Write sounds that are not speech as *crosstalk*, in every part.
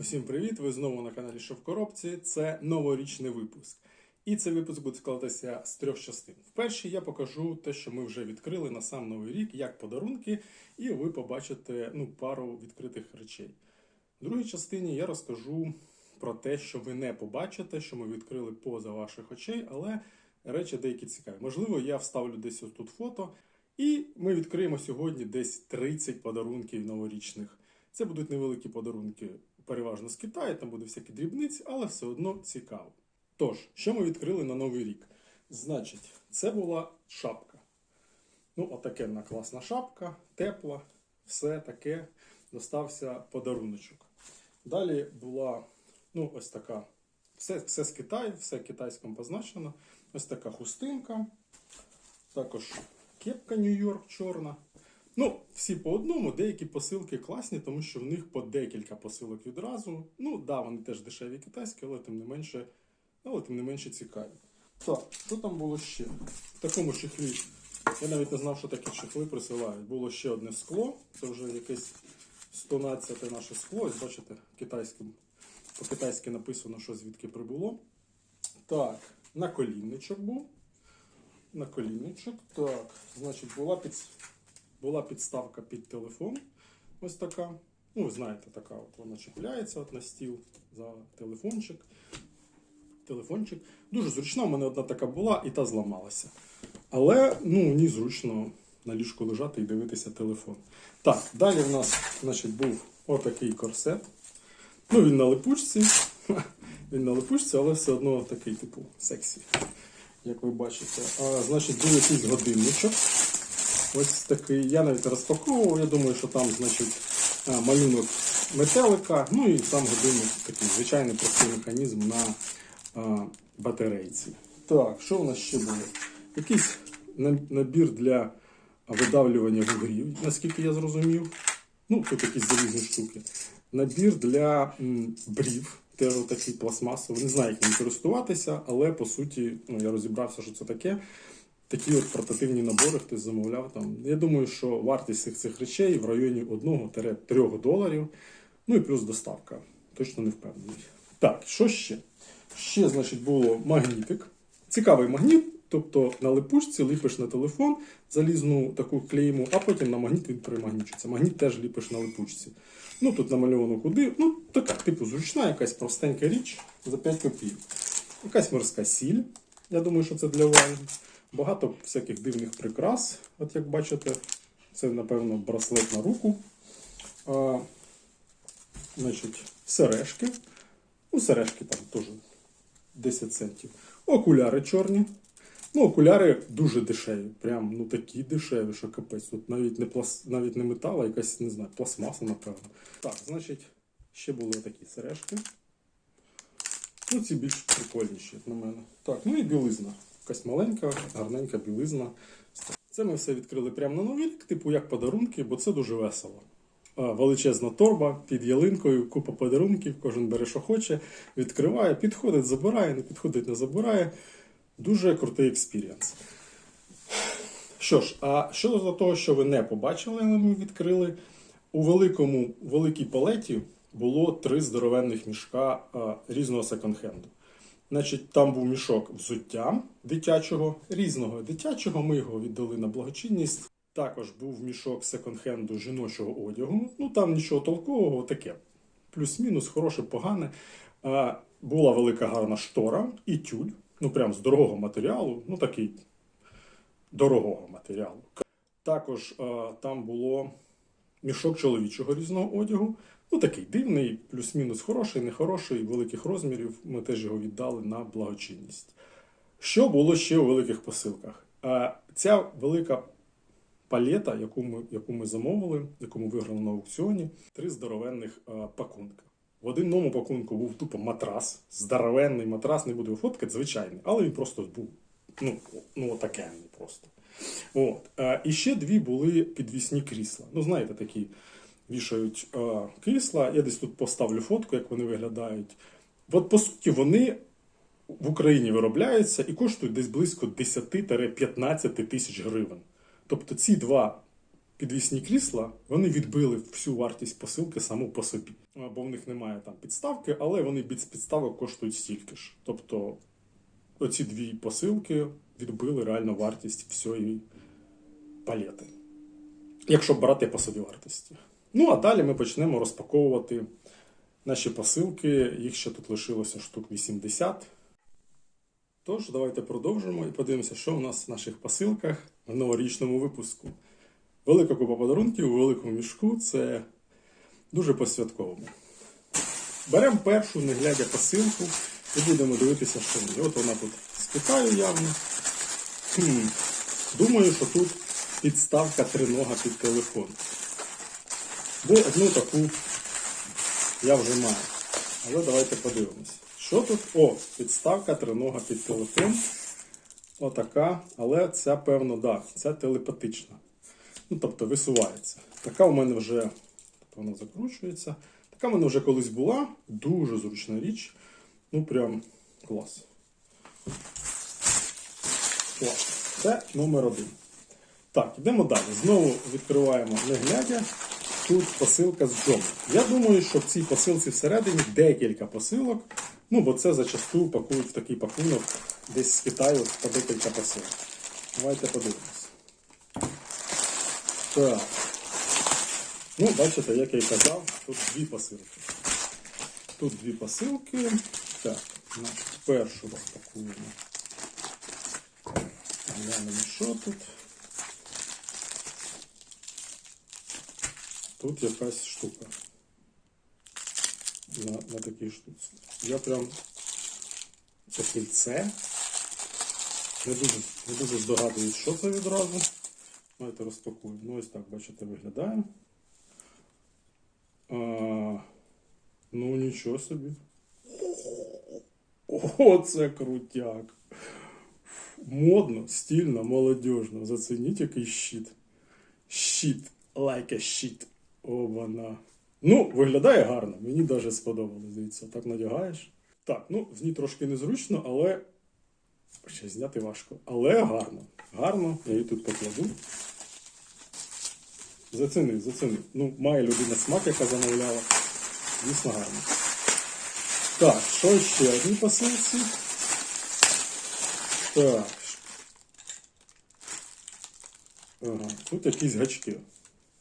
Усім привіт! Ви знову на каналі Що в коробці. Це новорічний випуск. І цей випуск буде складатися з трьох частин. В першій я покажу те, що ми вже відкрили на сам новий рік, як подарунки, і ви побачите ну, пару відкритих речей. В другій частині я розкажу про те, що ви не побачите, що ми відкрили поза ваших очей, але речі деякі цікаві. Можливо, я вставлю десь ось тут фото. І ми відкриємо сьогодні десь 30 подарунків новорічних. Це будуть невеликі подарунки, переважно з Китаю, там буде всякі дрібниці, але все одно цікаво. Тож, що ми відкрили на Новий рік? Значить, це була шапка. Ну, отакенна класна шапка, тепла, все таке. Достався подаруночок. Далі була ну, ось така. Все, все з Китаю, все китайським позначено. Ось така хустинка. Також кепка Нью-Йорк чорна. Ну, всі по одному, деякі посилки класні, тому що в них по декілька посилок відразу. Ну, да, вони теж дешеві китайські, але тим не менше, але тим не менше цікаві. Так, що там було ще? В такому чехлі. Я навіть не знав, що такі чехли присилають. Було ще одне скло. Це вже якесь 112 наше скло. Ось бачите, китайським, по-китайськи написано, що звідки прибуло. Так, наколінничок був. Наколінничок. Так, значить, була під, була підставка під телефон. Ось така. Ну, ви знаєте, така от вона чіпляється от на стіл за телефончик. Телефончик. Дуже зручна, у мене одна така була і та зламалася. Але ну, мені зручно на ліжку лежати і дивитися телефон. Так, далі в нас значить, був отакий корсет. Ну, він на липучці. *laughs* Він на липучці, але все одно такий, типу, сексі, як ви бачите. А, значить, був якийсь годинничок. Ось такий. Я навіть розпаковував. Я думаю, що там, значить, малюнок метелика. Ну і сам годинник такий звичайний простий механізм на а, батарейці. Так, що у нас ще було? Якийсь набір для видавлювання вугрів, наскільки я зрозумів. Ну, тут якісь залізні штуки. Набір для м, брів, теж такий пластмасовий. Не знаю, як ним користуватися, але по суті, ну, я розібрався, що це таке. Такі от портативні набори хтось замовляв там. Я думаю, що вартість цих, цих речей в районі 1-3 доларів. Ну і плюс доставка. Точно не впевнений. Так, що ще? Ще, значить, було магнітик. Цікавий магніт. Тобто на липучці ліпиш на телефон залізну таку клейму, а потім на магніт він примагнічується. Магніт теж ліпиш на липучці. Ну тут намальовано куди. Ну, така, типу, зручна, якась простенька річ за 5 копійок. Якась морська сіль. Я думаю, що це для вайну. Багато всяких дивних прикрас. От як бачите, це, напевно, браслет на руку. А, значить, сережки. Ну, сережки там теж 10 центів. Окуляри чорні. Ну, окуляри дуже дешеві. Прям ну такі дешеві, що капець. Тут навіть не плас... навіть не метал, а якась, не знаю, пластмаса, напевно. Так, значить, ще були такі сережки. Ну, ці більш прикольніші, як на мене. Так, ну і білизна. Якась маленька, гарненька білизна. Це ми все відкрили прямо на новий рік, типу як подарунки, бо це дуже весело. Величезна торба під ялинкою, купа подарунків, кожен бере, що хоче, відкриває, підходить, забирає, не підходить, не забирає. Дуже крутий експірієнс. Що ж, а щодо того, що ви не побачили, але ми відкрили, у великому великій палеті було три здоровенних мішка а, різного секонд-хенду. Значить, там був мішок взуття дитячого, різного дитячого. Ми його віддали на благочинність. Також був мішок секонд-хенду жіночого одягу. Ну там нічого толкового, таке. Плюс-мінус, хороше, погане. А, була велика гарна штора і тюль. Ну прям з дорогого матеріалу, ну такий дорогого матеріалу. Також а, там було мішок чоловічого різного одягу. Ну такий дивний, плюс-мінус хороший, нехороший, великих розмірів. Ми теж його віддали на благочинність. Що було ще у великих посилках? Ця велика палета, яку ми, яку ми замовили, яку ми виграли на аукціоні, три здоровенних а, пакунка. В одному пакунку був тупо матрас, здоровенний матрас, не буду його фоткати, звичайний, але він просто був ну, ну отакенний просто. От. І ще дві були підвісні крісла. Ну, знаєте, такі вішають а, крісла. Я десь тут поставлю фотку, як вони виглядають. От по суті, вони в Україні виробляються і коштують десь близько 10-15 тисяч гривень. Тобто ці два підвісні крісла, вони відбили всю вартість посилки саму по собі. Бо в них немає там підставки, але вони без підставок коштують стільки ж. Тобто оці дві посилки відбили реально вартість всієї палети. Якщо брати по собі вартості. Ну, а далі ми почнемо розпаковувати наші посилки. Їх ще тут лишилося штук 80. Тож, давайте продовжимо і подивимося, що у нас в наших посилках в новорічному випуску. Велика купа подарунків у великому мішку це дуже по-святковому. Беремо першу, не глядя посилку, і будемо дивитися, що ній. От вона тут з Китаю явно. Хм. Думаю, що тут підставка тринога під телефон. Бо одну таку я вже маю. Але давайте подивимось. Що тут? О, підставка тринога під телефон. Отака. Але ця, певно, да, ця телепатична. Ну, тобто висувається. Така у мене вже тобто вона закручується. Така в мене вже колись була. Дуже зручна річ. Ну, прям клас. Клас. Це номер один. Так, йдемо далі. Знову відкриваємо не глядя. Тут посилка з Джом. Я думаю, що в цій посилці всередині декілька посилок. Ну, бо це зачасту пакують в такий пакунок десь з Китаю по декілька посилок. Давайте подивимось. Так. Ну, бачите, як я і казав, тут дві посилки. Тут дві посилки. Так, першу розпакуємо. Глянемо, що тут. Тут якась штука. На, на такій штуці. Я прям це кільце. Не дуже, не дуже здогадуюсь, що це відразу. Давайте розпакуємо. Ну ось так, бачите, виглядає. А, ну нічого собі. О, це крутяк. Модно, стильно, молодежно. Зацініть який щит. Щит, like shit. О, вона. Ну, виглядає гарно, мені навіть сподобалось. Дивіться, так надягаєш. Так, ну, з ній трошки незручно, але. Ще зняти важко. Але гарно. Гарно, я її тут покладу. Зацінив, зацінив. Ну, має людина смак, яка замовляла. Дійсно гарно. Так, що ще одні посилці? Так. Ага, тут якісь гачки.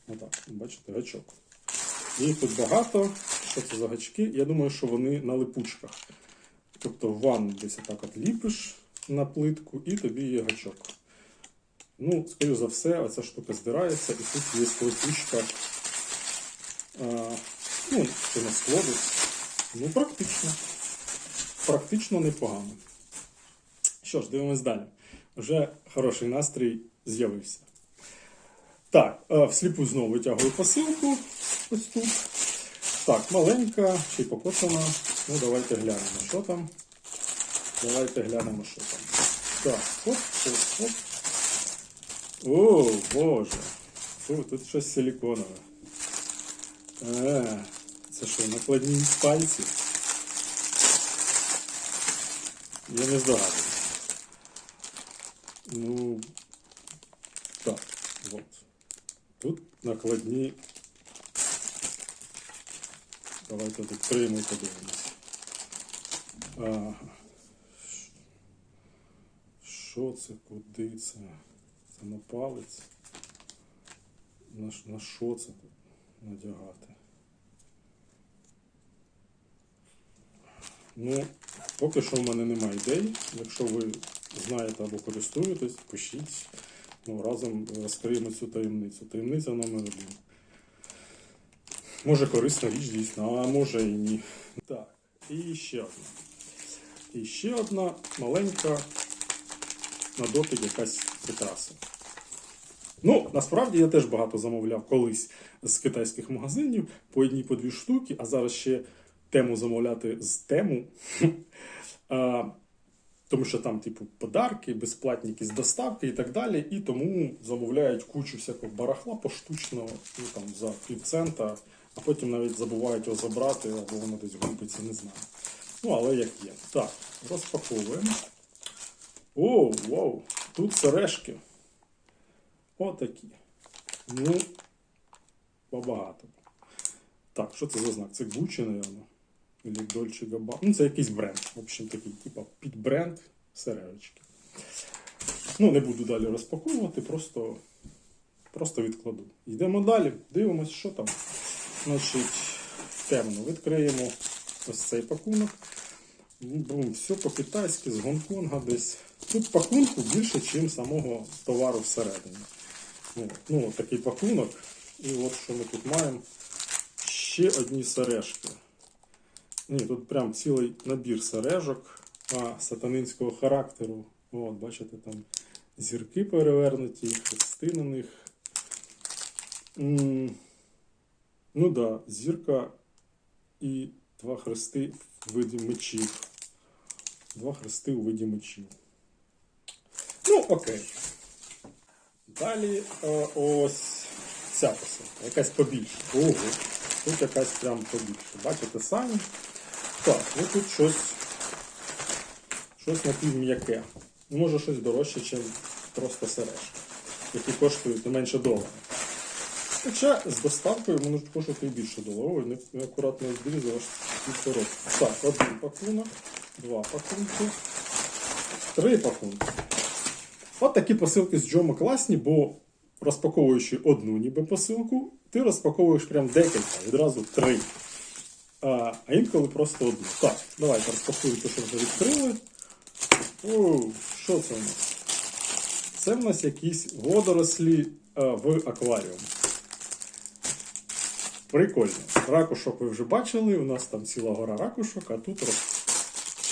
Отак, бачите, гачок. Їх тут багато. Що це за гачки? Я думаю, що вони на липучках. Тобто ванну десь отак от ліпиш на плитку і тобі є гачок. Ну, скоріш за все, оця штука здирається, і тут є липучка. Ну, чи на складець. Ну, практично. Практично непогано. Що ж, дивимось далі. Вже хороший настрій з'явився. Так, е, всліпу знову витягую посилку. Ось тут. Так, маленька чи покосана. Ну, давайте глянемо, що там. Давайте глянемо, що там. Так, хоп, хоп, хоп. О, Боже. Фу, тут щось силіконове. Е, це що, накладні пальці? Я не здогадуюсь. Ну, так, от. Тут накладні. Давайте відкриємо і подивимось. Ага. Що це? Куди це? Це на палець? На, на що це тут надягати? Ну, поки що в мене немає ідей. Якщо ви знаєте або користуєтесь, пишіть. Разом розкриємо цю таємницю. Таємниця номер один. Може корисна річ дійсно, а може і ні. Так, і ще одна. І ще одна маленька на дотик якась прикраса. Ну, насправді я теж багато замовляв колись з китайських магазинів по одній по дві штуки, а зараз ще тему замовляти з тему. *laughs* Тому що там, типу, подарки, безплатні якісь доставки і так далі. І тому замовляють кучу всякого барахла поштучно, ну, там, за півцента, а потім навіть забувають його забрати, або воно десь губиться, не знаю. Ну, але як є. Так, розпаковуємо. О, вау! Тут сережки. Отакі. Ну, побагато. Так, що це за знак? Це Gucci, напевно. Dolce Gabbana. Ну, це якийсь бренд. В общем, такий, типа, під бренд сережечки. Ну, не буду далі розпаковувати, просто, просто відкладу. Йдемо далі, дивимось, що там. Значить, темно. Відкриємо ось цей пакунок. Бум, все по-китайськи, з Гонконга десь. Тут пакунку більше, ніж самого товару всередині. Ну, ну, такий пакунок. І от що ми тут маємо. Ще одні сережки. Ні, тут прям цілий набір сережок а, сатанинського характеру. От, бачите, там зірки перевернуті, хрести на них. М, Ну да, зірка і два хрести в виді мечів. Два хрести у виді мечів. Ну, окей. Далі е, ось ця посилка. Якась побільше. Ого. Тут якась прям побільше. Бачите самі? Так, ну тут щось. Щось напівм'яке. Може щось дорожче, ніж просто сережки, які коштують не менше долара. Хоча з доставкою можуть коштувати і більше доларів. Не акуратно відрізав півтора. Так, один пакунок, два пакунки, три пакунки. От такі посилки з Джома класні, бо розпаковуючи одну ніби посилку, ти розпаковуєш прям декілька, відразу три. А, а інколи просто одну. Так, давайте розпакуємо те, що вже відкрили. Оу, що це у нас? Це в нас якісь водорослі а, в акваріумі. Прикольно. Ракушок ви вже бачили, у нас там ціла гора ракушок, а тут роз-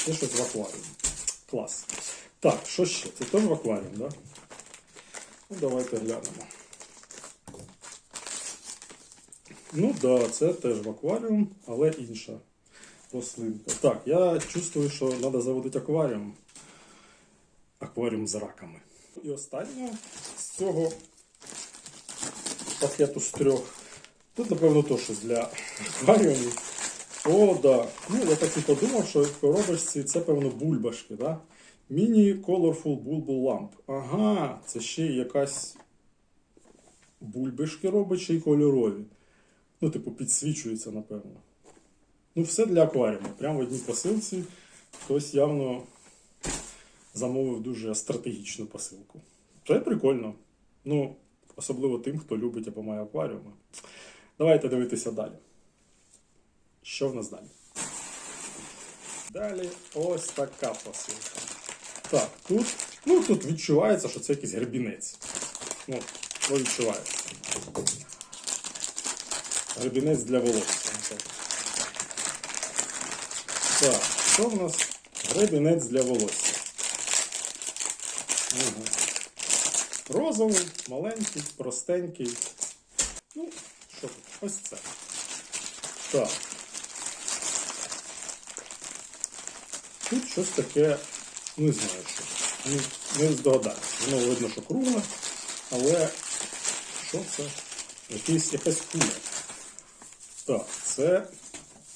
ще щось в акваріумі. Клас. Так, що ще? Це теж в акваріум, так? Да? Ну, давайте глянемо. Ну так, да, це теж в акваріум, але інша рослинка. Так, я чувствую, що треба заводити акваріум. Акваріум з раками. І останнє з цього пакету з трьох. Тут, напевно, то щось для акваріумів. О, да. Ну, я так і подумав, що в коробочці це, певно, бульбашки, да? Міні Colorful Bulbul Lamp. Ага, це ще якась бульбашки робить ще й кольорові. Ну, типу, підсвічується, напевно. Ну, все для акваріуму. Прямо в одній посилці. Хтось явно замовив дуже стратегічну посилку. Це прикольно. Ну, особливо тим, хто любить або має акваріуми. Давайте дивитися далі. Що в нас далі? Далі ось така посилка. Так, тут, ну, тут відчувається, що це якийсь гребінець. Ну, відчувається. Гребінець для волосся. Так, що в нас? Гребінець для волосся. Ага. Розовий, маленький, простенький. Ну, що тут? Ось це. Так. Тут щось таке, не знаю що. Не, не здогадаюся. Воно видно, що кругле, але що це? Якийсь, якась куля. Так, це,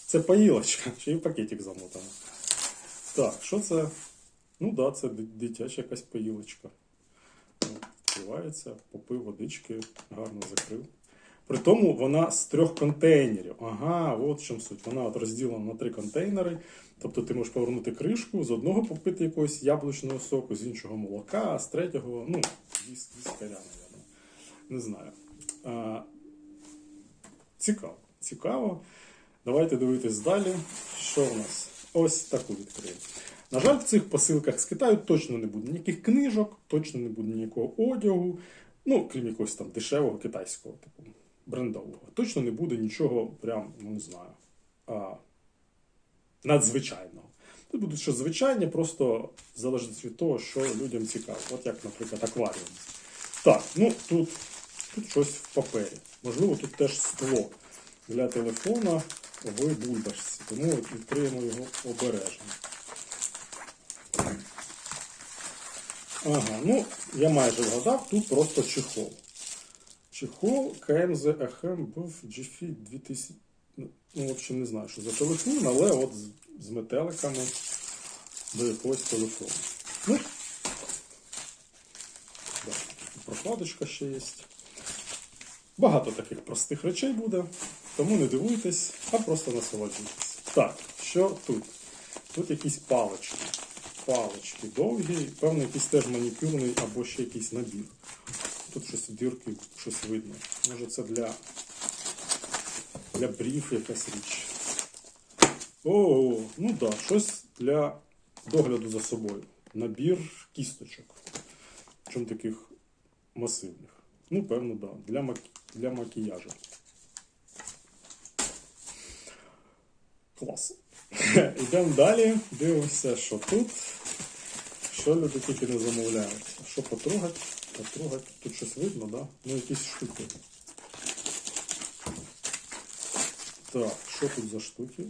це поїлочка, *laughs* ще й пакетик замотана. Так, що це? Ну так, да, це дитяча якась поїлочка. От, Відкривається, попив водички, гарно закрив. При тому вона з трьох контейнерів. Ага, от в чому суть. Вона от розділена на три контейнери. Тобто ти можеш повернути кришку, з одного попити якогось яблучного соку, з іншого молока, з третього, ну, віскаря, мабуть. Не знаю. А, цікаво. Цікаво. Давайте дивитись далі. Що в нас? Ось таку відкриємо. На жаль, в цих посилках з Китаю точно не буде ніяких книжок, точно не буде ніякого одягу. Ну, крім якогось там дешевого китайського, типу, брендового. Точно не буде нічого, прям, ну не знаю, а, надзвичайного. Тут буде щось звичайне, просто залежить від того, що людям цікаво. От як, наприклад, акваріум. Так, ну тут, тут щось в папері. Можливо, тут теж скло для телефона в бульбашці. Тому відкриємо його обережно. Ага, ну я майже вгадав, тут просто чехол. Чехол КМЗ АХМ був GFI 2000. Ну, в общем, не знаю, що за телефон, але от з, метеликами до якогось телефону. Ну, прокладочка ще є. Багато таких простих речей буде, тому не дивуйтесь, а просто насолоджуйтесь. Так, що тут? Тут якісь палички. Палички довгі, певно, якийсь теж манікюрний або ще якийсь набір. Тут щось дірки, щось видно. Може це для, для брів якась річ. О, ну так, да, щось для догляду за собою. Набір кісточок. Чому таких масивних? Ну, певно, так. Да, для, макі... для макіяжу. Клас. *laughs* Йдемо далі, дивимося, що тут. Що люди тільки не замовляють. Що потрогать? Потрогать. Тут щось видно, да? Ну, якісь штуки. Так, що тут за штуки?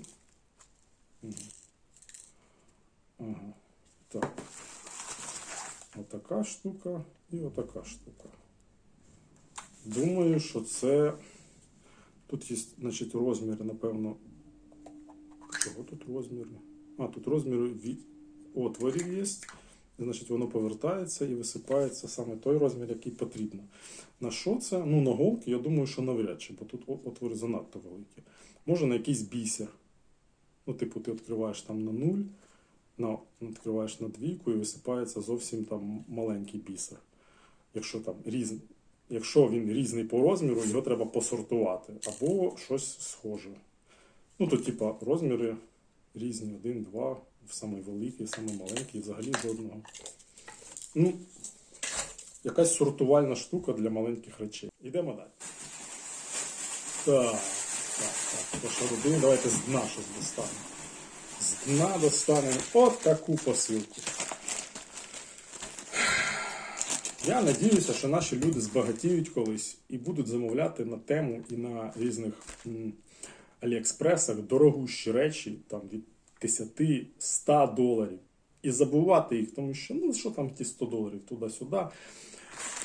Ага. Так. Отака штука і отака штука. Думаю, що це. Тут є, значить, розміри, напевно. Чого тут розміри? А, тут розміри від отворів є. Значить, воно повертається і висипається саме той розмір, який потрібно. На що це? Ну, на голки, я думаю, що навряд чи, бо тут отвори занадто великі. Може на якийсь бісер. Ну, типу, ти відкриваєш там на нуль, на, відкриваєш на двійку і висипається зовсім там маленький бісер. Якщо там різний. Якщо він різний по розміру, його треба посортувати. Або щось схоже. Ну, то, типа, розміри різні: один, два, самий великий, самий маленький, взагалі жодного. Ну, якась сортувальна штука для маленьких речей. Ідемо далі. Так, так, так. То що робимо? Давайте з дна щось достанемо. З дна достанемо от таку посилку. Я надіюся, що наші люди збагатіють колись і будуть замовляти на тему і на різних Аліекспресах дорогущі речі там від 10-100 доларів. І забувати їх, тому що ну що там ті 100 доларів туди-сюди.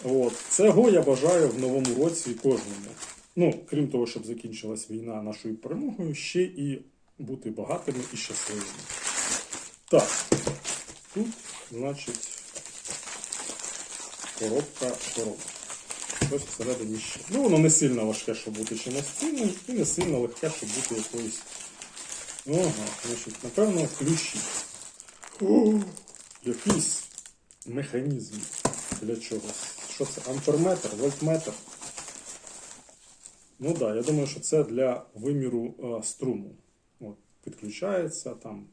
От. Цього я бажаю в новому році кожному. Ну, крім того, щоб закінчилась війна нашою перемогою, ще і бути багатими і щасливими. Так, тут, значить, коробка, коробка. Щось всередині ще. Ну, воно не сильно важке, щоб бути чимось цінним, і не сильно легке, щоб бути якоюсь. Ага, значить, напевно, ключі. О, якийсь механізм для чогось. Що це? Амперметр, вольтметр. Ну так, да, я думаю, що це для виміру е, струму. От, підключається, там,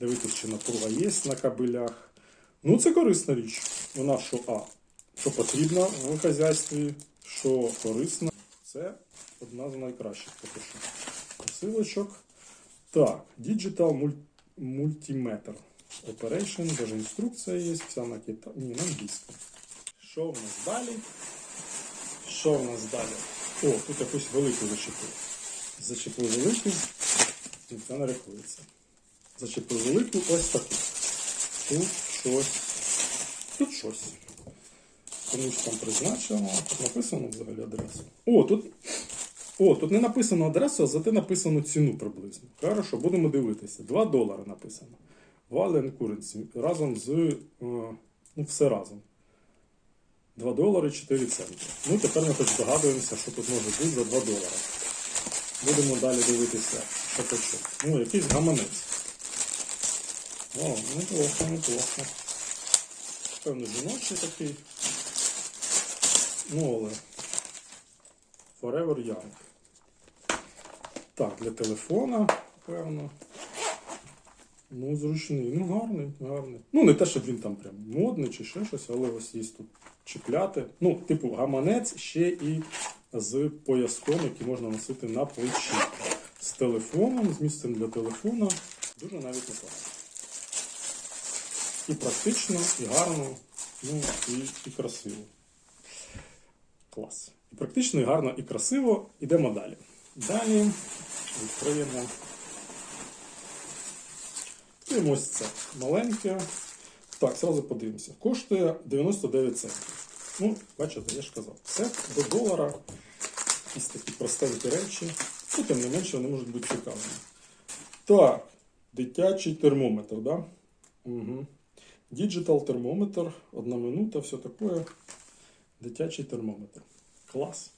дивитися, чи напруга є на кабелях. Ну, це корисна річ. Вона що А, що потрібна в хазяйстві, що корисна. Це одна з найкращих поки що посилочок. Так, Digital Mul- Multimeter Operation, даже інструкція є, вся на кита... Ні, на англійському. Що в нас далі? Що в нас далі? О, тут якусь велику зачепив. Зачепив велику, це не рахується. Зачепив велику, ось таку. Тут щось. Тут щось. Там призначено. Тут написано взагалі адресу. О, тут. О, тут не написано адресу, а зате написано ціну приблизно. Хорошо, будемо дивитися. 2 долари написано. Вален Currency. Разом з. е, Ну, все разом. 2 долари 4 центи. Ну, тепер ми хоч здогадуємося, що тут може бути за 2 долари. Будемо далі дивитися, що що. Ну, якийсь гаманець. О, неплохо, неплохо. Певно, жіночий такий. Але. Forever Young. Так, для телефона, певно. Ну, зручний. Ну, гарний, гарний. Ну, не те, щоб він там прям модний чи ще щось, але ось є тут чіпляти. Ну, типу, гаманець ще і з пояском, який можна носити на плечі. З телефоном, з місцем для телефона. Дуже навіть непогано. І практично, і гарно, ну і, і красиво. Клас. І практично, і гарно, і красиво. Ідемо далі. Далі відкриємо. Відкриємо ось це маленьке. Так, зразу подивимося. Коштує 99 центів. Ну, бачите, я ж казав, все до долара. Якісь такі простенькі речі. Ну, тим не менше, вони можуть бути цікавими. Так, дитячий термометр, да? Угу. Digital термометр, одна минута, все таке. Дитячий термометр. Клас.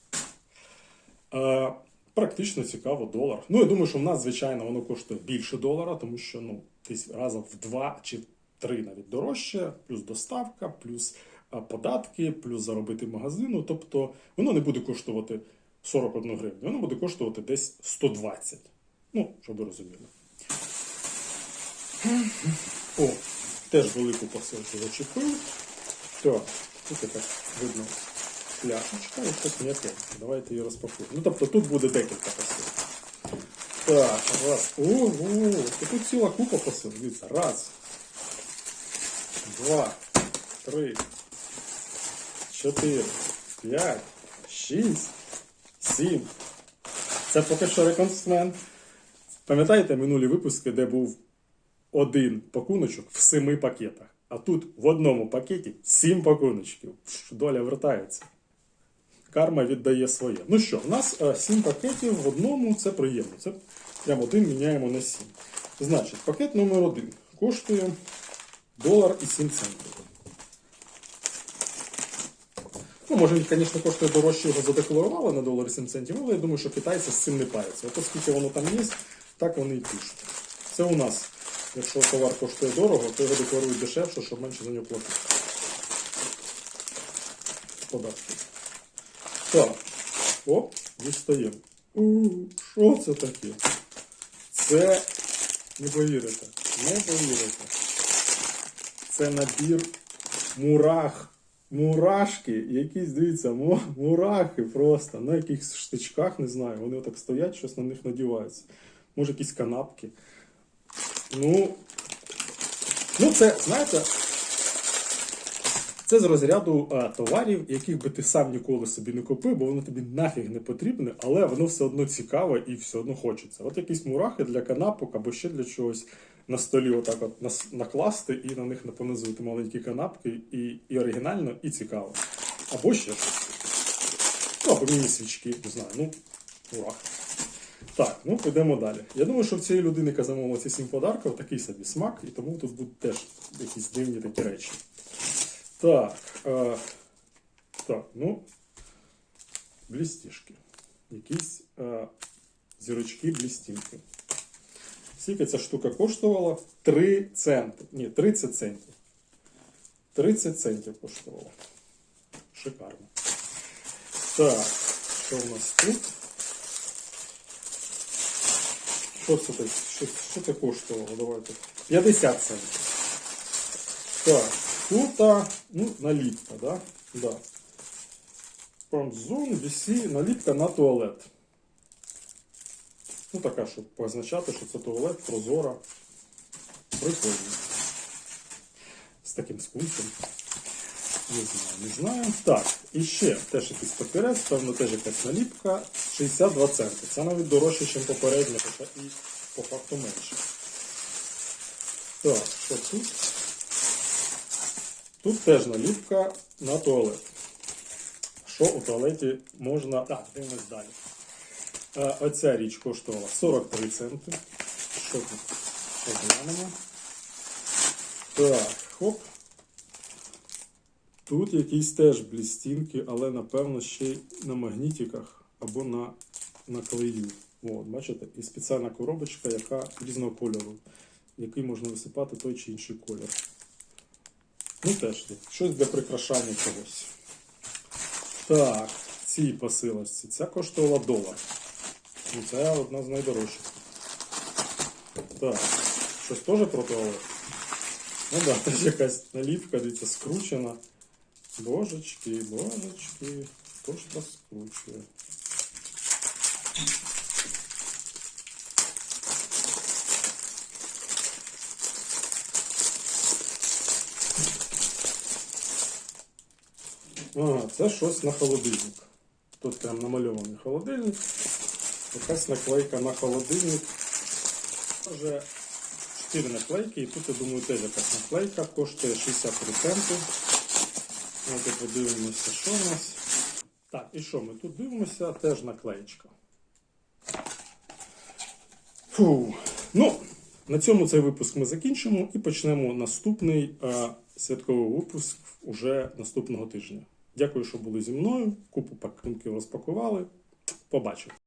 Е, практично цікаво долар. Ну, я думаю, що в нас, звичайно, воно коштує більше долара, тому що ну, десь разом в два чи три навіть дорожче, плюс доставка, плюс е, податки, плюс заробити магазину. Тобто воно не буде коштувати 41 гривню, воно буде коштувати десь 120. Ну, щоб ви розуміли. О, теж велику посилку зачепив. Так, тут яка видно пляшечка і щось м'яке. Давайте її розпакуємо. Ну, тобто тут буде декілька посилок. Так, раз. Ого, тут ціла купа посилок. Дивіться, раз. Два, три, чотири, п'ять, шість, сім. Це поки що реконструмент. Пам'ятаєте минулі випуски, де був один пакуночок в семи пакетах. А тут в одному пакеті сім пакуночків. Доля вертається. Карма віддає своє. Ну що, у нас е, сім пакетів в одному, це приємно. Це прямо один міняємо на сім. Значить, пакет номер один коштує долар і 7 центів. Ну, може, він, звісно, коштує дорожче, його задекларували на долар і 7 центів, але я думаю, що китайці з цим не паряться. От оскільки воно там є, так вони і пишуть. Це у нас, якщо товар коштує дорого, то його декларують дешевше, щоб менше за нього платити. Податки. Так. Оп, дістаємо. Що це таке? Це не повірите. Не повірите. Це набір мурах. Мурашки, якісь, дивіться, му- мурахи просто на якихось штичках, не знаю. Вони отак стоять, щось на них надіваються. Може, якісь канапки. Ну, ну це, знаєте, це з розряду а, товарів, яких би ти сам ніколи собі не купив, бо воно тобі нафіг не потрібне, але воно все одно цікаве і все одно хочеться. От якісь мурахи для канапок або ще для чогось на столі отак от накласти і на них понизувати маленькі канапки, і, і оригінально, і цікаво. Або ще щось. Ну, або міні-свічки, не знаю, ну, мурахи. Так, ну підемо далі. Я думаю, що в цієї людини, яка замовила ці сім подарків, такий собі смак, і тому тут будуть теж якісь дивні такі речі. Так, е, так, ну, блістішки. Якісь е, зірочки блістінки. Скільки ця штука коштувала? 3 центи. Ні, 30 центів. 30 центів коштувала. Шикарно. Так, що в нас тут? Що це? Що, що це коштувало? Давайте. 50 центів. Так, тут, ну, наліпка, да? Да. Промзон, VC, наліпка на туалет. Ну, така, щоб позначати, що це туалет, прозора. Прикольно. З таким скунсом. Не знаю, не знаю. Так, і ще теж якийсь папірець, певно, теж якась наліпка. 62 центи. Це навіть дорожче, ніж попередня, хоча і по факту менше. Так, що тут? Тут теж наліпка на туалет. Що у туалеті можна. Так, дивимось далі. Е, Оця річ коштувала 43 центи. Що тут? Поглянемо. Так, хоп. Тут якісь теж блістінки, але напевно ще й на магнітиках або на, на клею. От, бачите? І спеціальна коробочка, яка різного кольору, який можна висипати той чи інший колір. Ну теж. Щось для прикрашання чогось. Так, ці посилочці. Ця коштувала долар. Ну, це одна з найдорожчих. Так, щось теж про туалет? Ну так, да, *laughs* якась наліпка, дивіться, скручена. Божечки, божечки, хто ж так скручує? Ага, це щось на холодильник. Тут прям намальований холодильник. Якась наклейка на холодильник. Вже 4 наклейки, і тут, я думаю, теж якась наклейка коштує 63 центи. Давайте подивимося, що у нас. Так, і що ми тут дивимося? Теж наклеєчка. Фу. Ну, на цьому цей випуск ми закінчимо і почнемо наступний е, святковий випуск уже наступного тижня. Дякую, що були зі мною. Купу пакунків розпакували. побачив.